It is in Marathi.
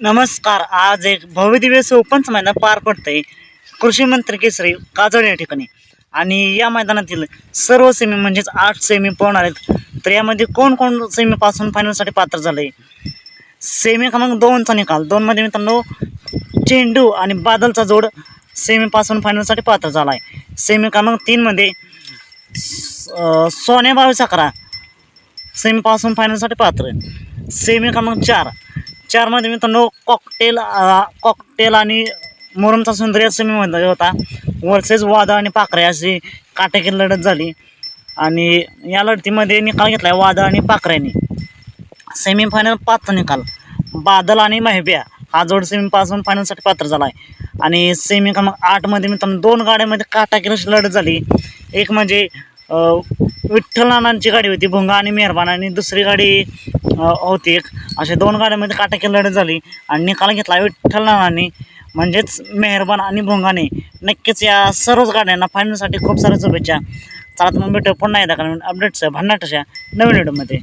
नमस्कार आज एक भव्यदिव्य सोपंच मैदान पार पडतंय. कृषी मंत्री केसरी काजळ या ठिकाणी. आणि या मैदानातील सर्व सेमी म्हणजेच आठ सेमी पोहणार आहेत तर यामध्ये कोण कोण सेमीपासून फायनलसाठी पात्र झालंय? सेमी क्रमांक दोनचा निकाल. दोनमध्ये मित्रांनो चेंडू आणि बादलचा जोड सेमीपासून फायनलसाठी पात्र झाला आहे सेमी क्रमांक तीनमध्ये सोने सोन्या बावीस अकरा सेमीपासून फायनलसाठी पात्र. सेमी क्रमांक चार चारमध्ये मित्रांनो कॉकटेल कॉकटेल आणि मोरमचा सुंदर या सेमीमध्ये होता. वर्सेस वादा आणि पाखरे अशी काटेकी लढत झाली. आणि या लढतीमध्ये निकाल घेतला आहे वादा आणि पाखऱ्यांनी. सेमीफायनल पात्र निकाल. बादल आणि महिब्या. हा जोड सेमीपासून फायनलसाठी पात्र झाला आहे आणि सेमी क्रमांक आठमध्ये मित्रांनो दोन गाड्यामध्ये काटाकीर अशी लढत झाली. एक म्हणजे विठ्ठल नानांची गाडी होती भुंगा आणि मेहरबान. आणि दुसरी गाडी होती एक असे दोन गाड्यामध्ये काटाकी लढत झाली आणि निकाल घेतला विठ्ठल नानाने. म्हणजेच मेहरबान आणि भोंगाने. नक्कीच या सर्वच गाड्यांना फायनलसाठी खूप साऱ्या शुभेच्छा. चला मग भेटू पुन्हा एकदा कारण अपडेट्स भन्नाटशा नवीन व्हिडिओमध्ये.